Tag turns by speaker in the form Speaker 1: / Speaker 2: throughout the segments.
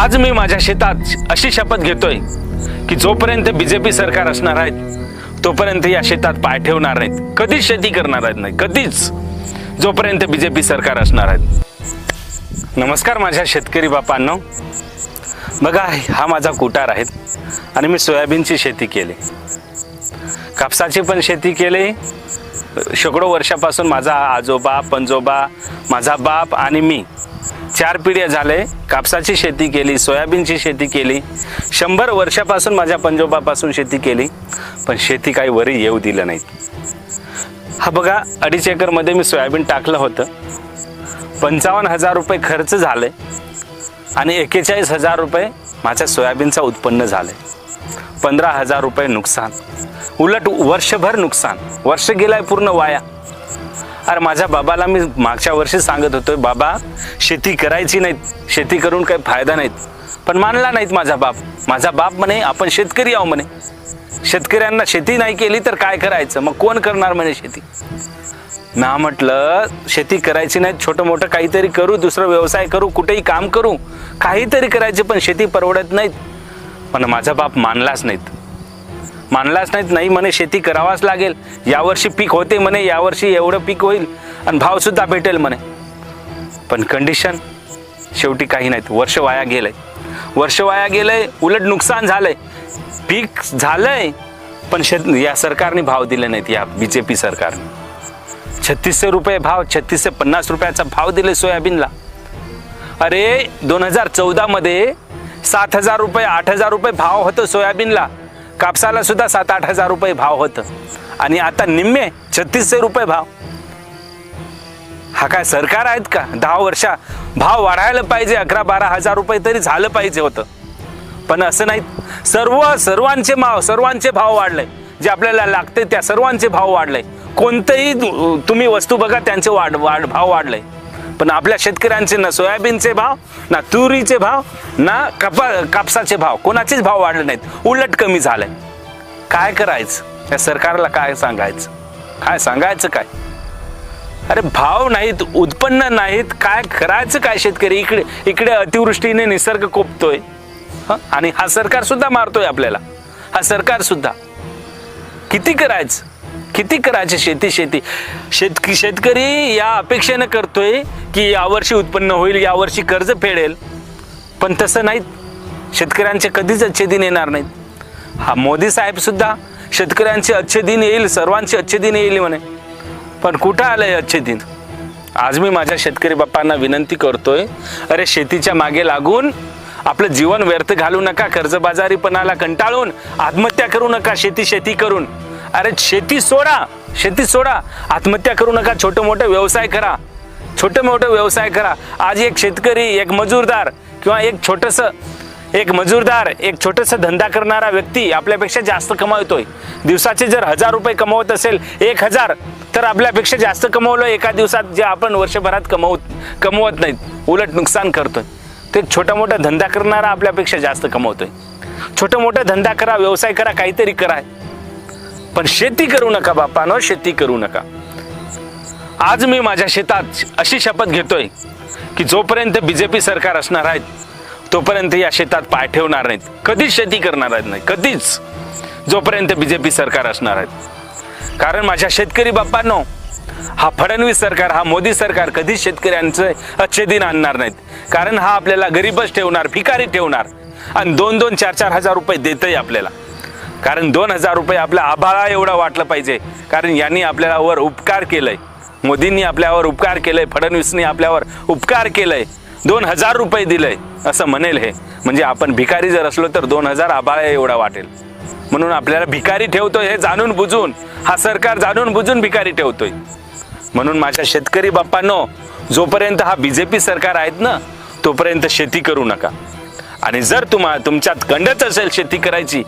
Speaker 1: आज मी माझ्या शेतात अशी शपथ घेतोय की जोपर्यंत बीजेपी सरकार असणार आहेत तोपर्यंत या शेतात पाय ठेवणार नाहीत. कधीच शेती करणार आहेत नाही कधीच. जोपर्यंत बीजेपी सरकार असणार आहेत. नमस्कार माझ्या शेतकरी बापांनो. बघा हा माझा कुटार आहे आणि मी सोयाबीनची शेती केली. कापसाची पण शेती केली. शेकडो वर्षापासून माझा आजोबा पंजोबा माझा बाप आणि मी चार पिढ्या झाले कापसाची शेती केली सोयाबीनची शेती केली शंभर वर्षापासून माझ्या पंजोबापासून शेती केली पण शेती काही वरी येऊ दिलं नाही. हा बघा अडीच एकरमध्ये मी सोयाबीन टाकलं होतं. पंचावन्न हजार रुपये खर्च झाले आणि एक्केचाळीस हजार रुपये माझ्या सोयाबीनचं उत्पन्न झालं. पंधरा हजार रुपये नुकसान. उलट वर्षभर नुकसान. वर्ष गेलाय पूर्ण वाया. अरे माझ्या बाबाला मी मागच्या वर्षी सांगत होतो बाबा शेती करायची नाहीत. शेती करून काही फायदा नाहीत. पण मानला नाहीत माझा बाप. माझा बाप म्हणे आपण शेतकरी आहो म्हणे. शेतकऱ्यांना शेती नाही केली तर काय करायचं? मग कोण करणार म्हणे शेती? ना म्हटलं शेती करायची नाही छोटं मोठं काहीतरी करू दुसरं व्यवसाय करू कुठेही काम करू काहीतरी करायचे पण शेती परवडत नाहीत. पण माझा बाप मानलाच नाहीत. मानलाच नाहीत नाही म्हणे शेती करावाच लागेल. यावर्षी पीक होते म्हणे यावर्षी एवढं पीक होईल आणि भावसुद्धा भेटेल म्हणे. पण कंडिशन शेवटी काही नाहीत. वर्ष वाया गेलंय. वर्ष वाया गेलंय उलट नुकसान झालंय. पीक झालंय पण शेत या सरकारने भाव दिले नाहीत या बी जे पी सरकारने. छत्तीसशे रुपये भाव छत्तीसशे पन्नास रुपयाचा भाव दिले सोयाबीनला. अरे दोन हजार चौदामध्ये सात हजार रुपये आठ हजार रुपये भाव होतं सोयाबीनला. कापसाला सुद्धा सात आठ हजार रुपये भाव होतं. आणि आता निम्मे छत्तीसशे रुपये भाव. हा काय सरकार आहेत का? दहा वर्षा भाव वाढायला पाहिजे अकरा बारा हजार रुपये तरी झालं पाहिजे होतं. पण असं नाही. सर्व सर्वांचे भाव सर्वांचे भाव वाढले. जे आपल्याला लागते त्या सर्वांचे भाव वाढले. कोणतंही तु- तुम्ही वस्तू बघा त्यांचे वाढ वाढ भाव वाढले. पण आपल्या शेतकऱ्यांचे ना सोयाबीनचे भाव ना तुरीचे भाव ना कपा कापसाचे भाव. कोणाचेच भाव वाढले नाहीत. उलट कमी झाले काय करायचं? या सरकारला काय सांगायचं? काय सांगायचं काय? अरे भाव नाहीत उत्पन्न नाहीत. काय करायचं काय शेतकरी? इकडे इकडे अतिवृष्टीने निसर्ग कोपतोय. हं? आणि हा सरकार सुद्धा मारतोय आपल्याला. हा सरकार सुद्धा. किती करायचं? किती करायची शेती शेती? शेत शेतकरी या अपेक्षेनं करतोय की यावर्षी उत्पन्न होईल यावर्षी कर्ज फेडेल. पण तसं नाहीत. शेतकऱ्यांचे कधीच अच्छे दिन येणार नाहीत. हा मोदी साहेब सुद्धा शेतकऱ्यांचे अच्छे दिन येईल सर्वांचे अच्छे दिन येईल म्हणे. पण कुठं आलंय अच्छे दिन आज मी माझ्या शेतकरी बाप्पांना विनंती करतोय अरे शेतीच्या मागे लागून आपलं जीवन व्यर्थ घालू नका कर्जबाजारीपणाला कंटाळून आत्महत्या करू नका शेती शेती करून. अरे शेती सोडा शेती सोडा. आत्महत्या करू नका छोटे मोठे व्यवसाय करा. छोटे मोठे व्यवसाय करा. आज एक शेतकरी एक मजूरदार किंवा एक छोटस एक मजूरदार एक छोटस धंदा करणारा व्यक्ती आपल्यापेक्षा जास्त कमावतोय. दिवसाचे जर हजार रुपये कमवत असेल एक हजार तर आपल्यापेक्षा जास्त कमवलं एका दिवसात जे आपण वर्षभरात कमवत कमवत नाहीत उलट नुकसान करतोय. ते छोटा मोठा धंदा करणारा आपल्यापेक्षा जास्त कमवतोय. छोटा मोठा धंदा करा व्यवसाय करा काहीतरी करा. पण शेती करू नका बापानो शेती करू नका. आज मी माझ्या शेतात अशी शपथ घेतोय की जोपर्यंत बी जे पी सरकार असणार आहेत तोपर्यंत या शेतात पाय ठेवणार नाहीत. कधीच शेती करणार आहेत नाही कधीच. जोपर्यंत बी जे पी सरकार असणार आहेत. कारण माझ्या शेतकरी बाप्पांनो हा फडणवीस सरकार हा मोदी सरकार कधीच शेतकऱ्यांचं अच्छे दिन आणणार नाहीत. कारण हा आपल्याला गरीबच ठेवणार भिकारी ठेवणार. आणि दोन दोन चार चार हजार रुपये देतही आपल्याला. कारण दोन हजार रुपये आपल्या आभाळा एवढा वाटलं पाहिजे. कारण यांनी आपल्याला वर उपकार केलंय. मोदींनी आपल्यावर उपकार केलंय फडणवीसनी आपल्यावर उपकार केलंय. दोन हजार रुपये दिलंय असं म्हणेल हे. म्हणजे आपण भिकारी जर असलो तर दोन हजार आभाळा एवढा वाटेल. म्हणून आपल्याला भिकारी ठेवतोय हे जाणून बुजून हा सरकार जाणून बुजून भिकारी ठेवतोय. म्हणून माझ्या शेतकरी बाप्पांनो जोपर्यंत हा बीजेपी सरकार आहेत ना तोपर्यंत शेती करू नका. आणि जर तुम्हा तुमच्यात गंडच असेल शेती करायची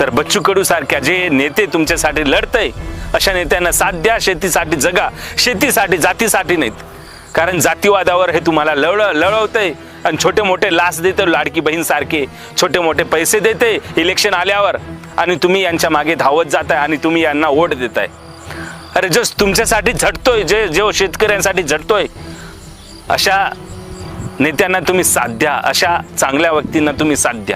Speaker 1: तर बच्चू कडू सारख्या जे नेते तुमच्यासाठी लढतय अशा नेत्यांना साथ द्या शेतीसाठी जगा शेतीसाठी जातीसाठी नाहीत. कारण जातीवादावर हे तुम्हाला लढ लढवतंय आणि छोटे मोठे लाच देते लाडकी बहीण सारखे छोटे मोठे पैसे देते इलेक्शन आल्यावर आणि तुम्ही यांच्या मागे धावत जाताय आणि तुम्ही यांना वोट देताय. अरे जो तुमच्यासाठी झटतोय जे जो शेतकऱ्यांसाठी झटतोय अशा नेत्यांना तुम्ही साथ द्या. अशा चांगल्या व्यक्तींना तुम्ही साथ द्या.